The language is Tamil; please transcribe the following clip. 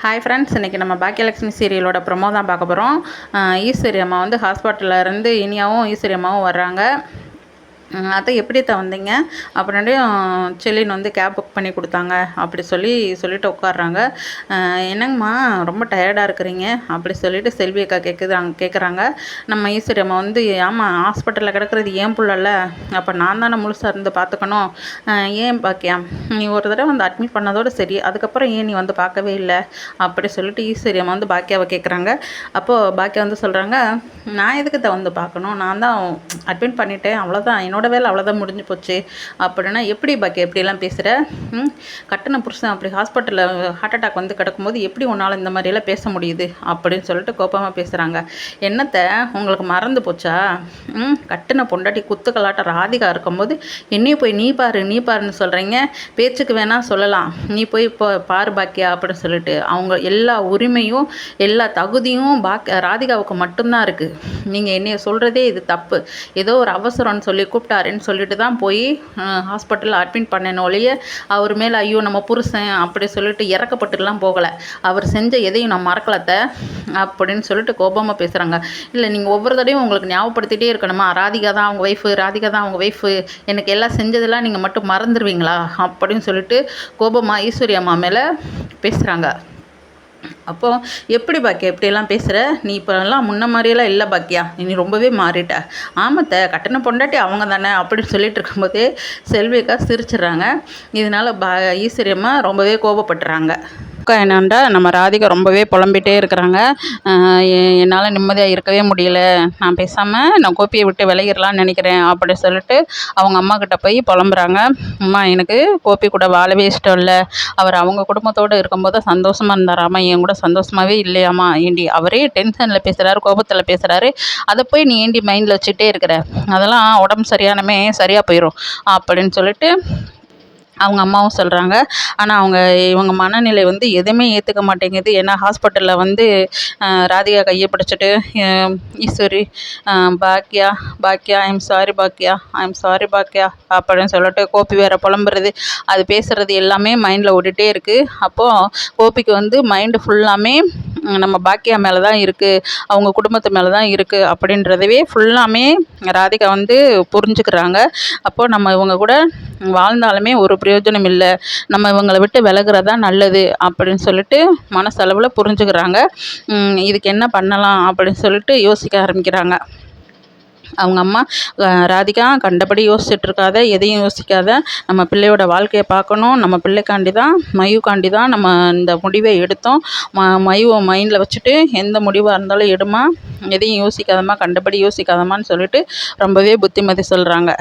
ஹாய் ஃப்ரெண்ட்ஸ் இன்றைக்கி நம்ம பாக்கியலட்சுமி சீரியலோட ப்ரொமோ தான் பார்க்க போகிறோம் ஈஸ்வரி அம்மா வந்து ஹாஸ்பிட்டலில் இருந்து இனியாவும் ஈஸ்வரி அம்மாவும் வர்றாங்க. அதை அத்தை எப்படி தந்தீங்க வந்தீங்க? செல்லின் வந்து கேப் புக் பண்ணி கொடுத்தாங்க. அப்படி சொல்லி சொல்லிட்டு உட்காடுறாங்க என்னங்கம்மா ரொம்ப டயர்டாக இருக்கிறீங்க. அப்படி சொல்லிட்டு செல்வி அக்கா கேட்குறாங்க கேட்குறாங்க நம்ம ஈஸ்வரி அம்மா வந்து ஆமாம் ஹாஸ்பிட்டலில் கிடக்கிறது ஏன் புள்ளல அப்போ நான் தானே முழுசாக இருந்து பார்த்துக்கணும் ஏன் பாக்கியா? நீ ஒரு தடவை வந்து அட்மிட் பண்ணதோட சரி. அதுக்கப்புறம் ஏன் நீ வந்து பார்க்கவே இல்லை? அப்படி சொல்லிட்டு ஈஸ்வரி அம்மா வந்து பாக்கியாவை கேட்குறாங்க அப்போது பாக்கியா வந்து சொல்கிறாங்க நான் எதுக்கு தான் வந்து பார்க்கணும் நான் தான் அட்மிட் பண்ணிட்டேன். அவ்வளோதான் என்னோட வேலை அவ்வளோதான் முடிஞ்சு போச்சு. அப்படின்னா எப்படி பாக்கி எப்படிலாம் பேசுகிற கட்டண புருஷன் அப்படி ஹாஸ்பிட்டலில் ஹார்ட் அட்டாக் வந்து கிடக்கும்போது எப்படி உன்னால் இந்த மாதிரியெல்லாம் பேச முடியுது? அப்படின்னு சொல்லிட்டு கோபமாக பேசுகிறாங்க என்னத்தை உங்களுக்கு மறந்து போச்சா? ம் கட்டின பொண்டாட்டி குத்துக்கலாட்ட ராதிகா இருக்கும்போது என்னையும் போய் நீ பாரு நீ பாருன்னு சொல்கிறீங்க பேச்சுக்கு வேணால் சொல்லலாம். நீ போய் இப்போ பாரு பாக்கியா அப்படின்னு சொல்லிட்டு அவங்க எல்லா உரிமையும் எல்லா தகுதியும் பாக்கி ராதிகாவுக்கு மட்டும்தான் இருக்குது நீங்கள் என்னைய சொல்கிறதே இது தப்பு. ஏதோ ஒரு அவசரம்னு சொல்லி கூப்பிட்டாருன்னு சொல்லிட்டு தான் போய் ஹாஸ்பிட்டலில் அட்மிட் பண்ணேன் ஒழிய அவர் மேலே ஐயோ நம்ம புருஷன் அப்படி சொல்லிட்டு இறக்கப்பட்டுலாம் போகலை. அவர் செஞ்ச எதையும் நான் மறக்கலத்த அப்படின்னு சொல்லிட்டு கோபமாக பேசுகிறாங்க இல்லை நீங்கள் ஒவ்வொரு தடையும் உங்களுக்கு ஞாபகப்படுத்திட்டே இருக்கணுமா? ராதிகா தான் அவங்க ஒய்ஃபு ராதிகா தான் அவங்க ஒய்ஃபு எனக்கு எல்லாம் செஞ்சதெல்லாம் நீங்கள் மட்டும் மறந்துடுவீங்களா அப்படின்னு சொல்லிட்டு கோபமாக ஈஸ்வரி அம்மா மேலே பேசுகிறாங்க அப்போ எப்படி பாக்கியா? இப்படியெல்லாம் பேசுகிற நீ இப்போல்லாம் முன்ன மாதிரியெல்லாம் இல்லை பாக்கியா? நீ ரொம்பவே மாறிட்ட. ஆமத்த கட்டண பொண்டாட்டி அவங்க தானே. அப்படின்னு சொல்லிட்டு இருக்கும்போதே செல்விக்கா சிரிச்சிடுறாங்க. இதனால் பா ஈஸ்வரியம்மா ரொம்பவே கோபப்படுறாங்க அக்கா என்னண்டா நம்ம ராதிகா ரொம்பவே புலம்பிகிட்டே இருக்கிறாங்க. என்னால் நிம்மதியாக இருக்கவே முடியல. நான் பேசாமல் நான் கோப்பியை விட்டு விலகிடலான்னு நினைக்கிறேன் அப்படின்னு சொல்லிட்டு அவங்க அம்மா கிட்ட போய் புலம்புறாங்க. அம்மா எனக்கு கோப்பி கூட வாழவே இஷ்டம் இல்லை. அவர் அவங்க குடும்பத்தோடு இருக்கும்போது சந்தோஷமாக இருந்தாராமா என் கூட சந்தோஷமாகவே இல்லையாம்மா. ஏண்டி அவரே டென்ஷனில் பேசுகிறாரு கோபத்தில் பேசுகிறாரு அதை போய் நீ ஏண்டி மைண்டில் வச்சுட்டே இருக்கிற? அதெல்லாம் உடம்பு சரியானமே சரியாக போயிடும் அப்படின்னு சொல்லிட்டு அவங்க அம்மாவும் சொல்கிறாங்க ஆனால் அவங்க இவங்க மனநிலை வந்து எதுவுமே ஏற்றுக்க மாட்டேங்குது. ஏன்னா ஹாஸ்பிட்டலில் வந்து ராதிகா கையை பிடிச்சிட்டு ஈஸ்வரி அஹ், பாக்கியா பாக்கியா I'm sorry Baakiya I'm sorry Baakiya அப்படின்னு சொல்லிட்டு கோபி வேற புலம்புறது. அது பேசுகிறது எல்லாமே மைண்டில் ஓடிட்டே இருக்குது அப்போது கோபிக்கு வந்து மைண்டு ஃபுல்லாமே நம்ம பாக்கியா மேலே தான் இருக்குது அவங்க குடும்பத்து மேலே தான் இருக்குது அப்படின்றதவே ஃபுல்லாமே ராதிகா வந்து புரிஞ்சுக்கிறாங்க. அப்போது நம்ம இவங்க கூட வாழ்ந்தாலுமே ஒரு பிரயோஜனம் இல்லை. நம்ம இவங்களை விட்டு விலகிறதா நல்லது அப்படின்னு சொல்லிட்டு மனசளவில் புரிஞ்சுக்கிறாங்க. இதுக்கு என்ன பண்ணலாம் அப்படின்னு சொல்லிட்டு யோசிக்க ஆரம்பிக்கிறாங்க. அவங்க அம்மா ராதிகா கண்டபடி யோசிச்சுட்டு இருக்காத எதையும் யோசிக்காத நம்ம பிள்ளையோட வாழ்க்கையை பார்க்கணும். நம்ம பிள்ளைக்காண்டி தான் மயுக்காண்டி தான் நம்ம இந்த முடிவை எடுத்தோம். ம மயுவை மைண்டில் வச்சுட்டு எந்த முடிவாக இருந்தாலும் எடுமா. எதையும் யோசிக்காதம்மா கண்டபடி யோசிக்காதம்மான்னு சொல்லிட்டு ரொம்பவே புத்திமதி சொல்கிறாங்க